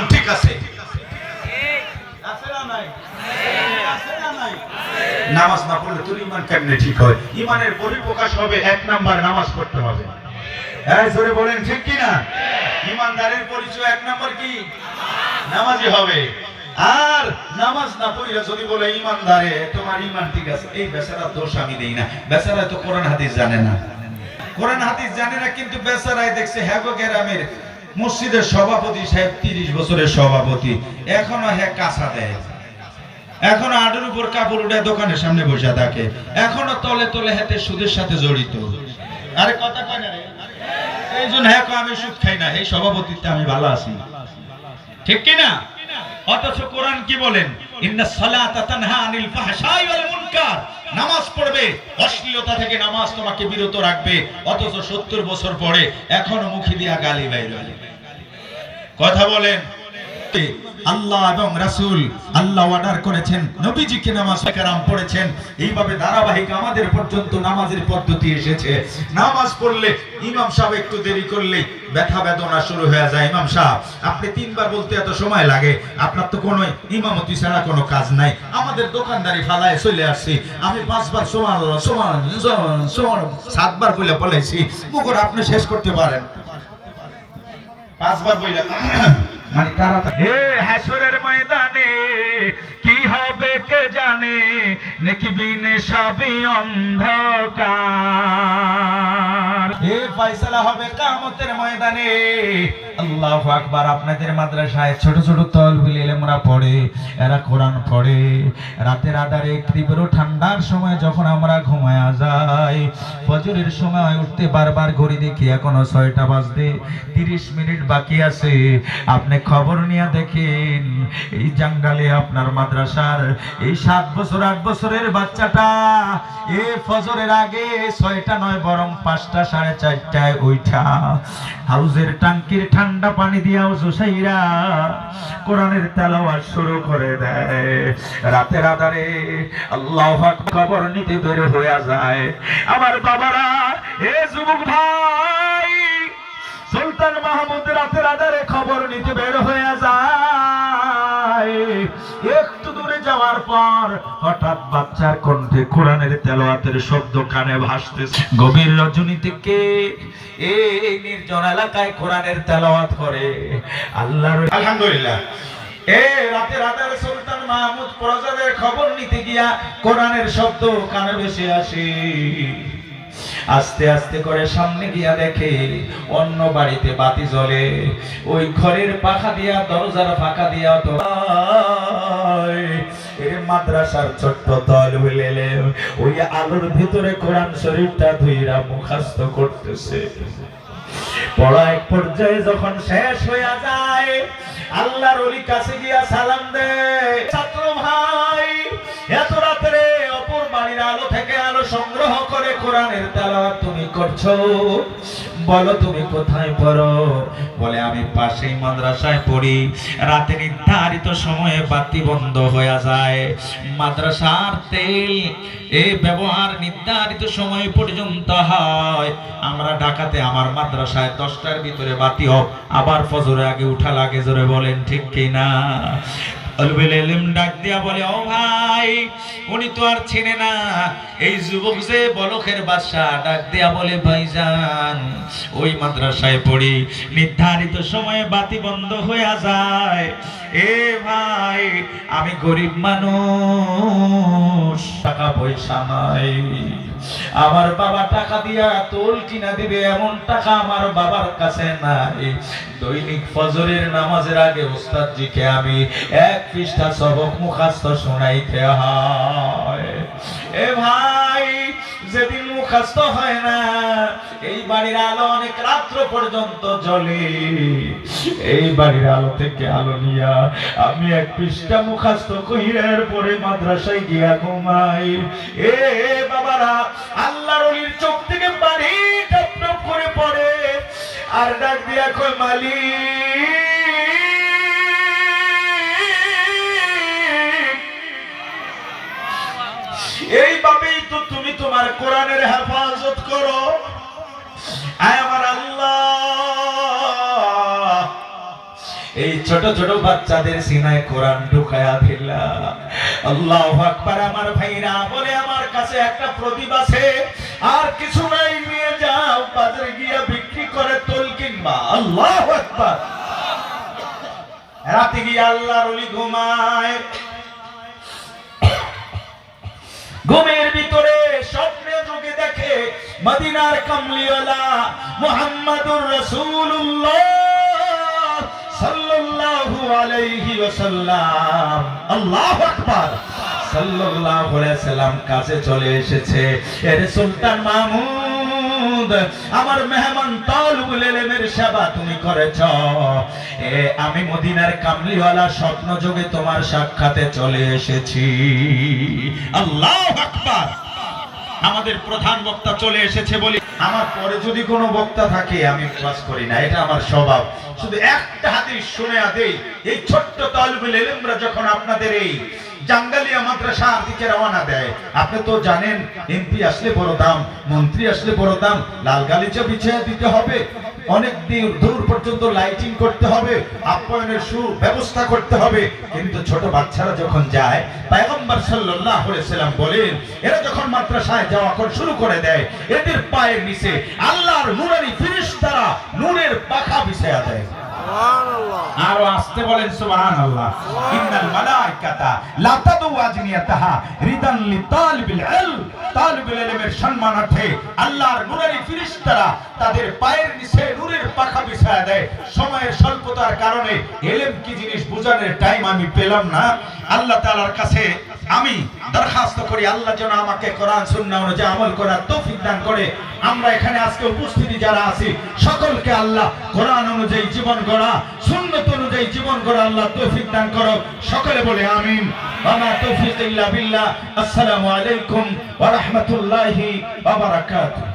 ইমান ঠিক আছে? নামাজ না পড়লে তোর ইমান কেমনে ঠিক হয়? ইমানের পরিপ্রকাশ হবে, এক নাম্বার নামাজ পড়তে হবে। হ্যাঁ বলেন, ঠিক কি না ইমানদারের পরিচয় এক নাম্বার কি? নামাজি হবে। আর নামাজ না পড়িয়া যদি বলে, ইমানদারে, তোমার ইমান ঠিক আছে। এই বেচারার দোষ আমি দেই না। বেচারা তো কোরআন হাদিস জানে না। কোরআন হাদিস জানে না, কিন্তু বেচারায় দেখছে হ্যাগো গ্রামের মসজিদের সভাপতি সাহেব তিরিশ বছরের সভাপতি। এখনও হ্যাঁ কাঁচা দেয়। এখনও আডের উপর কাপড় উঠে দোকানের সামনে বসে থাকে। এখনও তলে তলে হাতে সুদের সাথে জড়িত। আরে কথা কয় না এই জন্য হ্যাঁ আমি সুদ খাই না, এই সভাপতিত্বে আমি ভালো আছি। ঠিক কি না অথচ কোরআন কি বলেন? ইন্না সালাতা তানহা আনিল ফাহশাই ওয়াল মুনকার নামাজ পড়বে, অশ্লীলতা থেকে নামাজ তোমাকে বিরত রাখবে, অথচ 70 বছর পরে এখনও মুখে দিয়া গালি বাইর। কথা বলেন আল্লাহ এবং রাসূল আল্লাহ অর্ডার করেছেন, নবীজিকে নামাজ কারাম পড়েছেন। এইভাবে ধারাবাহিক আমাদের পর্যন্ত নামাজের পদ্ধতি এসেছে। নামাজ পড়লে ইমাম সাহেব একটু দেরি করলে ব্যথা বেদনা শুরু হয়ে যায়। ইমাম সাহেব, আপনি তিনবার বলতে এত সময় লাগে। আপনার তো কোনো ইমামতি ছাড়া কোনো কাজ নাই। আমাদের দোকানদারি ফালায় চলে আসছি। আমি পাঁচবার সমান সমান সমান সাতবার বলে বলেছি মুখর আপনি শেষ করতে পারেন। পাঁচবার বইলা মানে তাড়াতাড়ি হে হাসরের ময়দানে কি হবে কে জানে? নাকি বিনে সবই অন্ধকার। হে ফয়সালা হবে কামতের ময়দানে। আল্লাহু আকবার, আপনাদের মাদ্রাসায় ছোট ছোট তলবিল এলেমরা পড়ে, এরা কোরআন পড়ে। রাতের আধারে তীব্র ঠান্ডার সময় যখন আমরা ঘুমায়া যাই, ফজরের সময় উঠতে বারবার ঘড়ি দেখি এখনও ছয়টা বাজতে তিরিশ মিনিট বাকি আছে। আপনি খবর নিয়ে দেখেন, এই জাঙ্গালে আপনার মাদ্রাসার এই সাত বছর, আট বছরের বাচ্চাটা, এ ফজরের আগে ছয়টা নয়, বরং পাঁচটা, সাড়ে চারটায় উঠা হাউজের টাঙ্কির ঠান্ডা পানি দিয়াও জোসাইরা কোরআনের তেলাওয়াত শুরু করে দেয়। রাতে আধারে আল্লাহ খবর নিতে বের হয়ে যায়। আমার বাবারা, এ যুবক ভাই, সুলতান মাহমুদ রাতের আধারে খবর নিতে বের হয়ে যায়। যাওয়ার পর হঠাৎ বাচ্চার কণ্ঠে কোরআনের তেলাওয়াতের শব্দ কানে ভাসতেছে। গভীর রজনীতে কে এই নির্জন এলাকায় কোরআনের তেলাওয়াত করে? আল্লাহর আলহামদুলিল্লাহ। এ রাতে রাতের সুলতান মাহমুদ প্রজাদের খবর নিতে গিয়া কোরআনের শব্দ কানে ভেসে আসে। আস্তে আস্তে করে সামনে গিয়া দেখে অন্য বাড়িতে বাতি জ্বলে। ওই ঘরের পাখা দিয়া দরজার ফাঁকা দিয়া তো এর মাদ্রাসার ছোট্ট দল হইলে ওই আলোর ভিতরে কোরআন শরীফটা ধুইরা মুখাস্ত করতেছে। পড়া এক পর্যায়ে যখন শেষ হইয়া যায়, আল্লাহর ওলি কাছে গিয়া সালাম দেয়, ছাত্র ভাই, এত রাত্রে অপর বাড়ির আলো থেকে সংগ্রহ করে কোরআনের তেলাওয়াত তুমি করছ। বলো তুমি কোথায় পড়ো? বলে, আমি পাশেই মাদ্রাসায় পড়ি। রাতে নির্ধারিত সময়ে বাতি বন্ধ হয়ে যায়। মাদ্রাসার তেল এই ব্যবহার নির্ধারিত সময় পর্যন্ত হয়। আমরা ঢাকাতে আমার মাদ্রাসায় দশটার ভিতরে বাতি হোক আবার ফজরে আগে উঠা লাগে, জোরে বলেন, ঠিক কি ডাক দিয়া বলে ভাই, উনি তো আর না। এই যুবক যে বলকের ডাক দিয়া বলে, ভাইজান, ওই মাদ্রাসায় পড়ি, নির্ধারিত সময়ে বাতি বন্ধ হয়ে যায়। এ ভাই, আমি গরিব মানুষ। টাকা পয়সা নাই। আমার বাবা টাকা দিয়া তোল কিনা দিবে, এমন টাকা আমার বাবার কাছে নাই। দৈনিক ফজরের নামাজের আগে ওস্তাদজিকে আমি এক পৃষ্ঠা সবক মুখাস্ত শোনাইতে হয়। এ ভাই, যেদিন মুখাস্ত হয় না। এই বাড়ির আলো অনেক রাত্র পর্যন্ত জ্বলে। এই বাড়ির আলো থেকে আলো নিয়া আমি এক পৃষ্ঠা মুখাস্ত কহিরার পরে মাদ্রাসায় গিয়া ঘুমাই। এ বাবারা, আল্লাহর অলির চোখ থেকে পানি টপ করে পড়ে। আর ডাক দিয়া কই মালিক এইভাবেই তো তুমি তোমার কোরআনের হেফাজত করো। আমার আল্লাহ। এই ছোট ছোট বাচ্চাদের সিনায় কোরআন ঢুকায়া দিলা আল্লাহ আকবার, আমার ভাইরা বলে, আমার কাছে একটা প্রদীপ আছে, আর কিছু নাই, নিয়ে যাও, বাজারে গিয়া বিক্রি করে তোল কিনবা। আল্লাহ আকবার। রাতে গিয়ে আল্লাহর ওলি ঘুমায়। ঘুমের ভিতরে স্বপ্নে যোগে দেখে মদিনার কামলিওয়ালা মোহাম্মদুর রসুল্লাহ সাল্লাল্লাহু আলাইহি ওয়াসাল্লাম। আল্লাহু আকবার। সাল্লাল্লাহু আলাইহি সাল্লাম কাছে চলে এসেছে। এর সুলতান মাহমুদ আমার মেহমান তালুবুল এলেমের সেবা তুমি করেছ। এ, আমি মদিনার কামলিওয়ালা স্বপ্ন যোগে তোমার সাক্ষাতে চলে এসেছি। আল্লাহ আকবার। আমাদের প্রধান বক্তা চলে এসেছে বলি আমার পরে যদি কোনো বক্তা থাকে, আমি ক্লাস করি না। এটা আমার স্বভাব। শুধু একটা হাদিস শুনে আদেই, এই ছোট্ট তালবুল ইলমরা যখন আপনাদের এই জাঙ্গালিয়া মাদ্রাসার দিকে রওনা দেয়, আপনি তো জানেন, এমপি আসলে বড় দাম, মন্ত্রী আসলে বড় দাম লাল গালিচা বিছিয়ে দিতে হবে। অনেক দূর দূর পর্যন্ত লাইটিং করতে হবে, আপ্যায়নের সু ব্যবস্থা করতে হবে। কিন্তু ছোট বাচ্চারা যখন যায়, পায়গম্বর সাল্লাল্লাহু আলাইহি সাল্লাম বলেন, এরা যখন মাদ্রাসায় যাওয়া কর শুরু করে দেয়, এদের পায়ের নিচে আল্লাহর নূরানি ফেরেশতারা নূরের পাখা বিছায়া দেয়। আরও আসতে বলেন সুবহানাল্লাহ। ইন্নাল মালাইকাতা লা তাদু আজনিয়াতাহা রিদান লিতালিবিল ইলম। তালিবুল ইলমের সম্মানার্থে আল্লাহর নূরের ফেরেশতারা তাদের পায়ের নিচে নূরের পাখা বিছায়া দেয়। সময়ের স্বল্পতার কারণে ইলম কি জিনিস বোঝানোর টাইম আমি পেলাম না। আল্লাহ তাআলার কাছে আমি দরখাস্ত করি, আল্লাহ যেন আমাকে কোরআন, সুন্না অনুযায়ী আমল করার তৌফিক দান করে। আমরা এখানে আজকে উপস্থিতি যারা আছি, সকলকে আল্লাহ কোরআন অনুযায়ী জীবন গড়া, সুন্নত অনুযায়ী জীবন গড়া আল্লাহ তৌফিক দান করো সকলে বলে আমিন। আমার তৌফিক ইল্লা বিল্লাহ। আসসালামু আলাইকুম ওয়া রাহমাতুল্লাহি ওয়া বারাকাতুহু।